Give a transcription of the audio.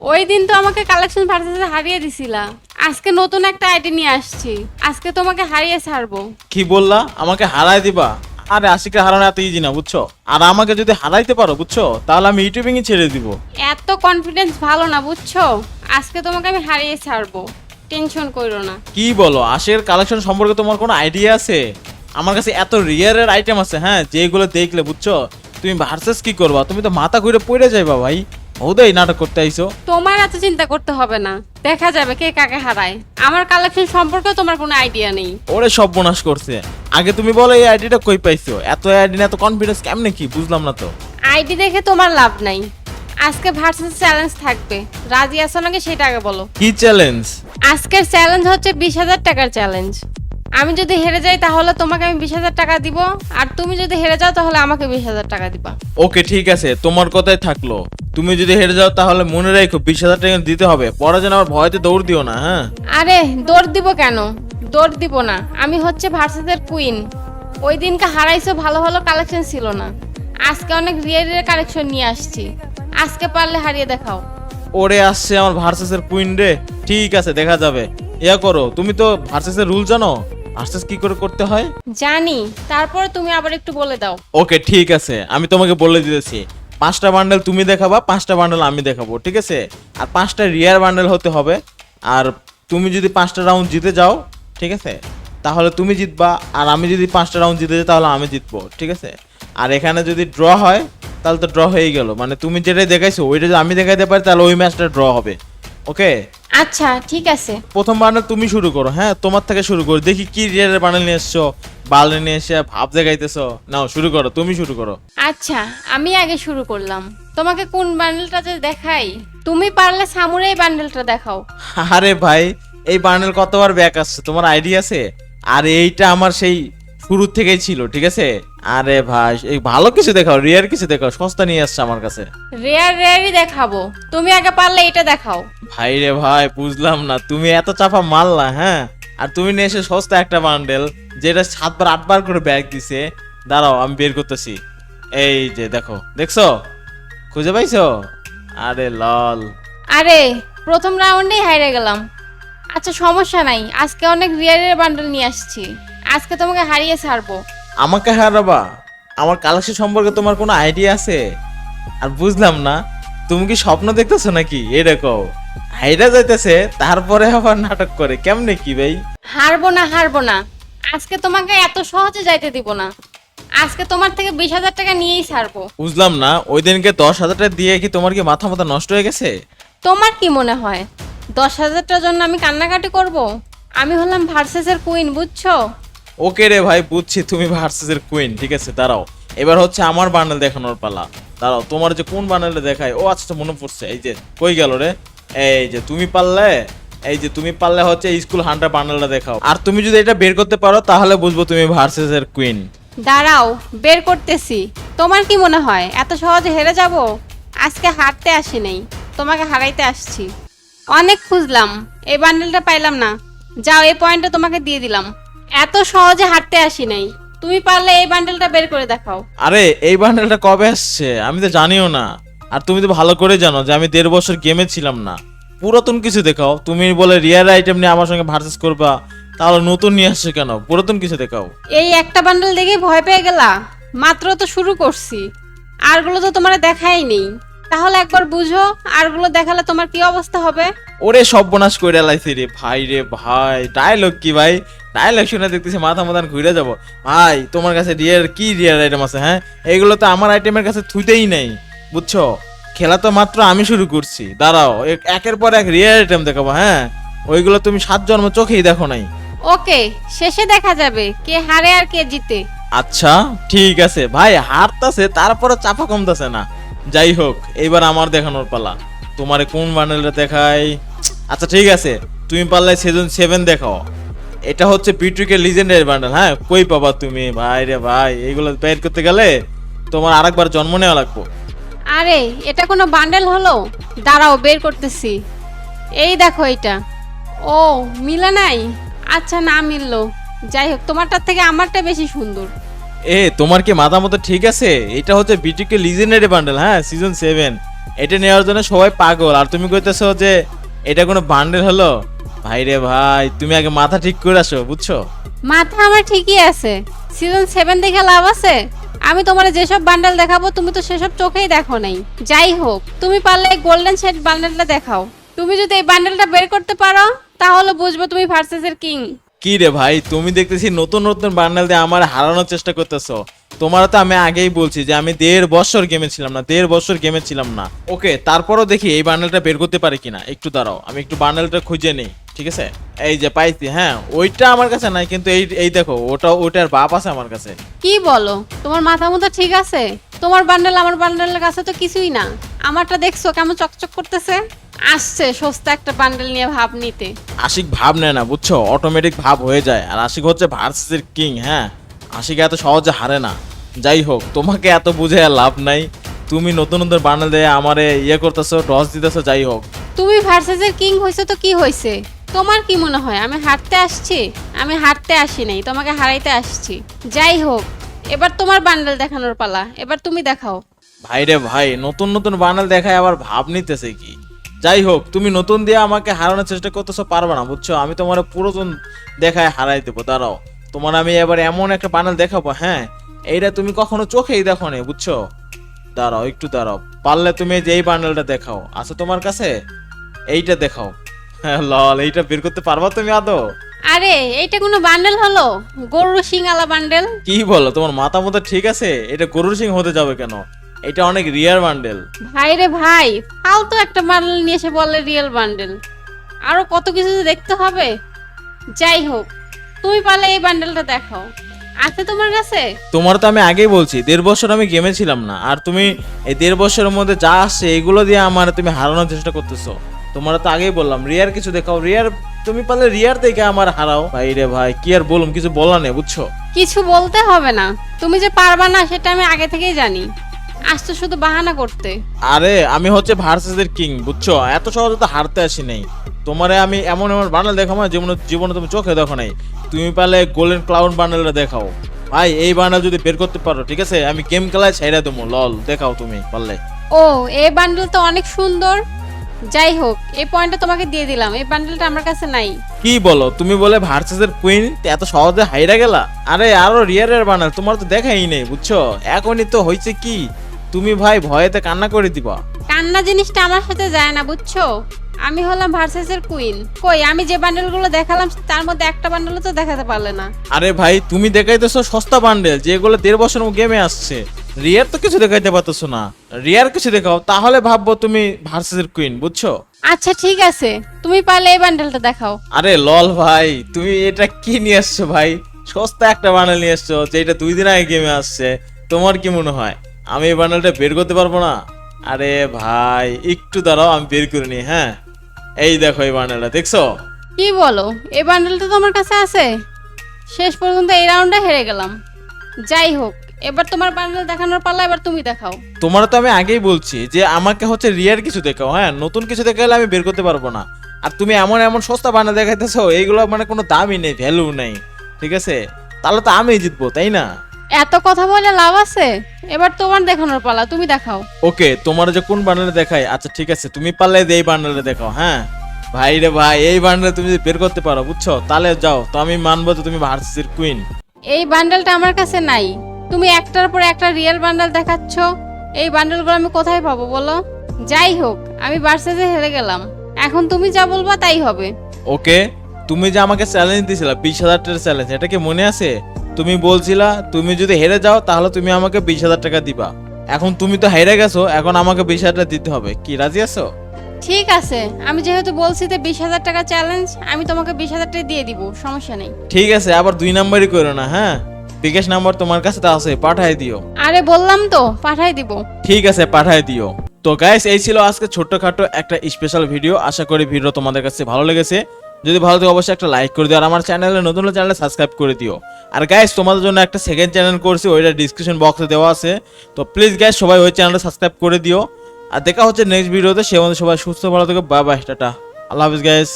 ওই দিন তো আমাকে কালেকশন ভার্সেসে হারিয়ে দিছিলা। আজকে নতুন একটা আইডি নিয়ে আসছি। আজকে তোমাকে হারিয়ে ছাড়বো। কি বললা? আমাকে হারাই দিবা? আরে আশিকে হারানো এত ইজি না বুঝছ? আর আমাকে যদি হারাইতে পারো বুঝছ? তাহলে আমি ইউটিউবিং ছেড়ে দিব। এত কনফিডেন্স ভালো না বুঝছ? আজকে তোমাকে আমি হারিয়ে ছাড়বো। টেনশন করো না। কি বলো? আশের কালেকশন সম্পর্কে তোমার কোনো আইডিয়া আছে? আমার কাছে এত রিয়ারের আইটেম আছে হ্যাঁ? যেগুলো দেখলে বুঝছ? তুমি ভার্সেস কি করবা? তুমি তো মাথা ঘুরে পড়ে যাইবা ভাই। ওদের নাটক করতে আইছো? তোমার এত চিন্তা করতে হবে না। দেখা যাবে কে কাকে হারায়। আমার কালেকশন সম্পর্কে তোমার কোনো আইডিয়া নেই। ওরে সব বোনাস করছে। আগে তুমি বলো এই আইডিটা কই পাইছো? এত আইডি না এত কনফিডেন্স কেমনে কি? বুঝলাম না তো। আইডি দেখে তোমার লাভ নাই। আজকে ভার্সেস চ্যালেঞ্জ থাকবে। রাজি আছো নাকি সেটা আগে বলো। কি চ্যালেঞ্জ আজকের চ্যালেঞ্জ হচ্ছে বিশ হাজার টাকার চ্যালেঞ্জ আমি যদি হেরে যাই তাহলে তোমাকে আমি বিশ হাজার টাকা দিব আর তুমি যদি হেরে যাও তাহলে আমাকে বিশ হাজার টাকা দিবা। ওকে ঠিক আছে তোমার কথাই থাকল। তুমি যদি হেরে যাও তাহলে মনে রাখো বিশ হাজার টাকা দিতে হবে পরে যেন আমার ভয়তে দৌড় দিও না হ্যাঁ? আরে দৌড় দিব কেন? দৌড় দিব না। আমি হচ্ছে ভার্সেসের কুইন ওই দিনকে হারাইছো ভালো ভালো কালেকশন ছিল না। আজকে অনেক রিয়ের কালেকশন নিয়ে আসছি। আজকে পারলে হারিয়ে দেখাও। ওরে আসছে আমার ভার্সেসের কুইন রে। ঠিক আছে দেখা যাবে। ইয়া করো তুমি তো ভার্সেসের রুল জানো? ভার্সেস কি করে করতে হয়? জানি তারপরে তুমি আবার একটু বলে দাও। ওকে ঠিক আছে আমি তোমাকে বলে দিতেছি। পাঁচটা বান্ডেল তুমি দেখাবা পাঁচটা বান্ডেল আমি দেখাবো ঠিক আছে? আর পাঁচটা রিয়ার বান্ডেল হতে হবে। আর তুমি যদি পাঁচটা রাউন্ড জিতে যাও ঠিক আছে? তাহলে তুমি জিতবা আর আমি যদি পাঁচটা রাউন্ড জিতে যাই তাহলে আমি জিতবো ঠিক আছে? আর এখানে যদি ড্র হয় তাহলে তো ড্র হয়ে গেল। মানে তুমি যেটাই দেখাইছো ওইটা যদি আমি দেখাইতে পারি তাহলে ওই ম্যাচটা ড্র হবে। ওকে? আচ্ছা ঠিক আছে। প্রথম তুমি শুরু করো হ্যাঁ? তোমার থেকে শুরু করো। দেখি কি রিয়ারের নিয়ে এসছো। নিয়ে এসে ভাব দেখাইতেছো। নাও শুরু করো তুমি শুরু করো। আচ্ছা আমি আগে শুরু করলাম। তোমাকে কোন বান্ডেলটা যে দেখাই? তুমি পারলে সামুরাই বান্ডেলটা দেখাও। আরে ভাই এই বান্ডেল কতবার ব্যাক আসছে? তোমার আইডিয়া আছে? আর এইটা আমার সেই শুরু থেকেই ছিল ঠিক আছে? আরে ভাই এই ভালো কিছু দেখাও রিয়ার কিছু দেখাও সস্তা নিয়ে আসছে আমার কাছে। রেয়ার রেয়ারই দেখাবো। তুমি আগে পারলে এটা দেখাও। ভাই রে ভাই বুঝলাম না তুমি এত চাপা মারলা হ্যাঁ? আর তুমি নিয়ে এসে সস্তা একটা বান্ডেল যেটা সাতবার আটবার করে ব্যাগ দিছে। দাঁড়াও আমি বের করতেছি। এই যে দেখো দেখছ? খুঁজে পাইছো? আরে লল আরে প্রথম রাউন্ডেই হারিয়ে গেলাম। আচ্ছা সমস্যা নাই। আজকে অনেক রিয়ারের বান্ডেল নিয়ে আসছি। আজকে তোমাকে হারিয়ে ছাড়বো। আমাকে হারাবা। আমার কালেকশন সম্পর্কে তোমার কোনো আইডিয়া আছে? আর বুঝলাম না তুমি কি স্বপ্ন দেখতেছো নাকি? এরকম হাইরা যাইতেছে তারপরে আবার নাটক করে। কেমনে কি ভাই? হারবো না হারবো না। আজকে তোমাকে এত সহজে যাইতে দিব না। আজকে তোমার থেকে বিশ হাজার টাকা নিয়েই ছাড়বো। বুঝলাম না ওই দিনকে দশ হাজার টাকা দিয়ে কি তোমার কি মাথা মাথা নষ্ট হয়ে গেছে? তোমার কি মনে হয়? দশ হাজারটার জন্য আমি কান্নাকাটি করব? আমি হলাম ভার্সেসের কুইন বুঝছ? ওকে রে ভাই, বুঝছি তুমি ভার্সেসের কুইন ঠিক আছে? দাঁড়াও। এবার হচ্ছে আমার বান্ডেল দেখানোর পালা। দাঁড়াও, তোমার যে কোন বান্ডেলটা দেখায়? ও আচ্ছা মনে পড়ছে। এই যে, কই গেল রে? এই যে, তুমি পারলে, এই যে, তুমি পারলে হচ্ছে স্কুল হান্টার বান্ডেলটা দেখাও। আর তুমি যদি এটা বের করতে পারো, তাহলে বুঝব তুমি ভার্সেসের কুইন দাঁড়াও, বের করতেছি। তোমার কি মনে হয়? এত সহজে হেরে যাব? আজকে হারতে আসি নাই। তোমাকে হারাইতে আসছি। অনেক খুঁজলাম। এই বান্ডেলটা পাইলাম না। যাও, এই পয়েন্টটা তোমাকে দিয়ে দিলাম। এত সহজে হাঁটতে আসি নাই। তুমি পারলে এই বান্ডেলটা বের করে দেখাও। আরে এই বান্ডেলটা কবে আসছে? আমি তো জানিও না। আর তুমি তো ভালো করে জানো যে আমি দেড় বছর গেমে ছিলাম না। পুরাতন কিছু দেখাও। তুমি বলে রিয়ার আইটেম নিয়ে আমার সঙ্গে ভার্সেস করবা তাহলে নতুন নিয়ে আসছো কেন? পুরাতন কিছু দেখাও। এই একটা বান্ডেল দেখে ভয় পেয়ে গেলা? মাত্র তো শুরু করছি। আরগুলো তো তোমার দেখাই নেই। তাহলে একবার বুঝো আরগুলো দেখালে তোমার কি অবস্থা হবে? ওরে সর্বনাশ কইরা লাইছে রে ভাই রে ভাই। ডায়লগ কি ভাই? ডায়লগ শুনে দেখতেছি মাথা মাথান ঘুরে যাব। ভাই তোমার কাছে রিয়ার কি রিয়ার আইটেম আছে হ্যাঁ? এইগুলো তো আমার আইটেমের কাছে থুইতেই নেই বুঝছ? খেলা তো মাত্র আমি শুরু করছি। দাঁড়াও একের পর এক রিয়ার আইটেম দেখাবো হ্যাঁ? ওইগুলো তুমি সাত জন্ম চোখেই দেখো নাই। ওকে শেষে দেখা যাবে কে হারে আর কে জিতে। আচ্ছা ঠিক আছে। ভাই হারতাছে তারপরে চাপা কমতাছে না। যাই হোক এইবার আমার দেখানোর পালা। তোমারে কোন বান্ডেলটা দেখাই? আচ্ছা ঠিক আছে, তুমি পারলে সিজন সেভেন দেখাও। এটা হচ্ছে বিট্রিকের লিজেন্ডের বান্ডেল হ্যাঁ? কই পাবা তুমি? ভাই রে ভাই, এইগুলো বের করতে গেলে তোমার আরেকবার জন্ম নেওয়া লাগবে। আরে, এটা কোনো বান্ডেল হলো? দাঁড়াও, বের করতেছি। এই দেখো এটা। ও, মিলে নাই? আচ্ছা না মিললো। যাই হোক তোমারটার থেকে আমারটা বেশি সুন্দর। এ, তোমার কি মাথা মতো ঠিক আছে? এটা হচ্ছে বিটিকে লিজেন্ডারি বান্ডেল হ্যাঁ সিজন সেভেন এটা নেওয়ার জন্য সবাই পাগল। আর তুমি কইতেছো যে এটা কোনো বান্ডেল হলো? ভাই রে ভাই, তুমি আগে মাথা ঠিক করে আসো, বুঝছ? মাথা আমার ঠিকই আছে। সিজন সেভেন দেখে লাভ আছে? আমি তোমার যেসব বান্ডেল দেখাবো, তুমি তো সেসব চোখেই দেখো নাই। যাই হোক, তুমি পারলে গোল্ডেন সেট বান্ডেলটা দেখাও। তুমি যদি এই বান্ডেলটা বের করতে পারো, তাহলে বুঝব তুমি ভার্সেসের কিং কি রে ভাই? তুমি দেখতেছি নতুন নতুন বান্ডেল দিয়ে আমার হারানোর চেষ্টা করতেছো। তোমার তো আমি আগেই বলছি যে আমি দেড় বছর গেমে ছিলাম না, দেড় বছর গেমে ছিলাম না। ওকে তারপরও দেখি এই বান্ডেলটা বের করতে পারি কিনা? একটু দাঁড়াও, আমি একটু বান্ডেলটা খুঁজে নেই, ঠিক আছে? এই যে পাইছি হ্যাঁ ওইটা আমার কাছে নাই, কিন্তু এই এই দেখো, ওটা ওটার বাপ আছে আমার কাছে। কি বলো? তোমার মাথা মতো ঠিক আছে? তোমার বান্ডেল আমার বান্ডেলের কাছে তো কিছুই না। আমারটা দেখছ, কেমন চকচক করতেছে? আসছে সস্তা একটা বান্ডেল নিয়ে ভাব নিতে। আশিক ভাব নেয় না বুঝছ? অটোমেটিক ভাব হয়ে যায়। আর আশিক হচ্ছে ভার্সেসের কিং হ্যাঁ? আশিক এত সহজে হারে না। যাই হোক তোমাকে এত বুঝে আর লাভ নাই। তুমি নতুন নতুন বান্ডেল দিয়ে আমারে ইয়ে করতেছো ডস দিতেছো যাই হোক। তুমি ভার্সেসের কিং হয়েছে তো কি হয়েছে তোমার কি মনে হয়? আমি হারতে আসছি? আমি হারতে আসি নাই তোমাকে হারাইতে আসছি। যাই হোক এবার তোমার বান্ডেল দেখানোর পালা। এবার তুমি দেখাও। ভাই রে ভাই নতুন নতুন বান্ডেল দেখায় আবার ভাব নিতেছে কি? যাই হোক তুমি নতুন দিয়ে আমাকে হারানোর চেষ্টা করতেছো পারবে না বুঝছ? আমি তোমার পুরাতন দেখায় হারাই দেবো দাঁড়াও। তোমার আমি এবার এমন একটা বান্ডেল দেখাবো হ্যাঁ? এইটা তুমি কখনো চোখেই দেখো নি বুঝছ? দাঁড়াও একটু দাঁড়াও। পারলে তুমি এই যে এই বান্ডেলটা দেখাও। আছে তোমার কাছে? এইটা দেখাও। হ্যাঁ লল এইটা বের করতে পারবা তুমি আদৌ? আরে এইটা কোনো বান্ডেল হলো? গরুর শিঙালা বান্ডেল কি বলো তোমার মাথা মতো ঠিক আছে? এটা গরুর সিং হতে যাবে কেন? এটা অনেক রিয়ার বান্ডেল ভাই রে ভাই ফালতু একটা বান্ডেল নিয়ে এসে বলে রিয়েল বান্ডেল আরও কত কিছু দেখতে হবে। যাই হোক তুমি পারলে এই বান্ডেলটা দেখাও। আছে তোমার কাছে? তোমার তো আমি আগেই বলছি দেড় বছর আমি গেমে ছিলাম না। আর তুমি এই দেড় বছরের মধ্যে যা আসছে এগুলো দিয়ে আমার তুমি হারানোর চেষ্টা করতেছো। তোমার তো আগেই বললাম রিয়ার কিছু দেখাও। রিয়ার তুমি পারলে রিয়ার দেখে আমার হারাও। ভাই রে ভাই কি আর বলুম কিছু বলা নেই বুঝছ? কিছু বলতে হবে না। তুমি যে পারবা না সেটা আমি আগে থেকেই জানি। আসতো শুধু বাহানা করতে। আরে আমি হচ্ছে ভার্সেসের কিং বুঝছ? এত সহজে তো হারতে আসি নাই। তোমারে আমি এমন এমন বানাল দেখাবো না জীবনে জীবনে তুমি চোখে দেখো নাই। তুমি পারলে গোল্ডেন ক্লাউন বান্ডেলটা দেখাও। ভাই এই বান্ডেল যদি বের করতে পারো ঠিক আছে? আমি গেম খেলায় ছাইরা দেবো লল দেখাও তুমি পারলে। ও এই বান্ডেল তো অনেক সুন্দর। যাই হোক এই পয়েন্টটা তোমাকে দিয়ে দিলাম। এই বান্ডেলটা আমার কাছে নাই। কি বলো? তুমি বলে ভার্সেসের কুইন এত সহজে হাইরা গেলা? আরে আরও রিয়ারের বানাল তোমার তো দেখাই নেই বুঝছ? এখনই তো হয়েছে কি? তুমি ভাই ভয়েতে কান্না করে দিবা। কান্না জিনিসটা আমার সাথে যায় না বুঝছ? আমি হলাম ভার্সেসের কুইন কই আমি যে বান্ডেলগুলো দেখালাম তার মধ্যে একটা বান্ডেলও তো দেখাতে পারলে না। আরে ভাই তুমি দেখাইতেছো সস্তা বান্ডেল যেগুলো দেড় বছর গেমে আসছে। রিয়ার তো কিছু দেখাইতে পারতেছো না। রিয়ার কিছু দেখাও তাহলে ভাববো তুমি ভার্সেসের কুইন বুঝছ? আচ্ছা ঠিক আছে। তুমি পারলে এই বান্ডেলটা দেখাও। আরে লল ভাই তুমি এটা কি নিয়ে আসছো ভাই? সস্তা একটা বান্ডেল নিয়ে আসছো যেটা দুই দিন আগে গেমে আসছে। তোমার কি মনে হয়? আমি এই বান্ডেলটা বের করতে পারব না। আরে ভাই একটু দাঁড়াও আমি বের করে নি হ্যাঁ? এই দেখো এই বান্ডেলটা দেখছ? কি বলো এই বান্ডেলটা তোমার কাছে আছে। শেষ পর্যন্ত এই রাউন্ডে হেরে গেলাম। যাই হোক এবার তোমার বান্ডেল দেখানোর পাল্লা এবার তুমি দেখাও। তোমার তো আমি আগেই বলছি যে আমাকে হচ্ছে রিয়ার কিছু দেখাও হ্যাঁ? নতুন কিছু দেখালে আমি বের করতে পারব না। আর তুমি এমন এমন সস্তা বান্ডেল দেখাইতেছো এইগুলো মানে কোনো দামই নেই ভ্যালু নেই ঠিক আছে? তাহলে তো আমি জিতবো তাই না? এত কথা বলে লাভ আছে? এবার তোমার দেখানোর পালা তুমি দেখাও। ওকে তোমার যে কোন বান্ডেলে দেখাই? আচ্ছা ঠিক আছে তুমি পারলে এই বান্ডেলে দেখাও হ্যাঁ? ভাই রে ভাই এই বান্ডেল তুমি যদি বের করতে পারো বুঝছ? তাহলে যাও তো আমি মানবো যে তুমি ভার্সির কুইন এই বান্ডেলটা আমার কাছে নাই। তুমি একটার পর একটা রিয়েল বান্ডেল দেখাচ্ছ। এই বান্ডেলগুলো আমি কোথায় পাবো বলো? যাই হোক আমি বার্সেজে হেরে গেলাম। এখন তুমি যা বলবা তাই হবে। ওকে তুমি যে আমাকে চ্যালেঞ্জ দিয়েছিলা বিশ হাজার টাকার চ্যালেঞ্জ এটা কি মনে আছে? তুমি বলছিলা তুমি যদি হেরে যাও তাহলে তুমি আমাকে বিশ হাজার টাকা দিবা। এখন তুমি তো হেরে গেছো এখন আমাকে বিশ হাজার টাকা দিতে হবে। কি রাজি আছো? ঠিক আছে। আমি যেহেতু বলছি যে বিশ হাজার টাকা চ্যালেঞ্জ আমি তোমাকে বিশ হাজার টাকা দিয়ে দিব সমস্যা নেই। ঠিক আছে আবার দুই নাম্বারই করো না হ্যাঁ? বিকাশ নাম্বার তোমার কাছে তো আছে পাঠাই দিও। আরে বললাম তো পাঠাই দিব। ঠিক আছে পাঠাই দিও। তো গাইস এই ছিল আজকে ছোট্টখাটো একটা স্পেশাল ভিডিও আশা করি ভিডিও তোমাদের কাছে ভালো লেগেছে। যদি ভালো থাকে অবশ্যই একটা লাইক করে দিও। আর আমার চ্যানেলে নতুন হলে চ্যানেলে সাবস্ক্রাইব করে দিও। আর গাইস তোমাদের জন্য একটা সেকেন্ড চ্যানেল করছি, ওইটা ডিসক্রিপশন বক্সে দেওয়া আছে। তো প্লিজ গাইস সবাই ওই চ্যানেলটা সাবস্ক্রাইব করে দিও। আর দেখা হচ্ছে নেক্সট ভিডিওতে সে মধ্যে সবাই সুস্থ, ভালো থেকে। Bye bye tata. আল্লাহ হাফিজ গাইস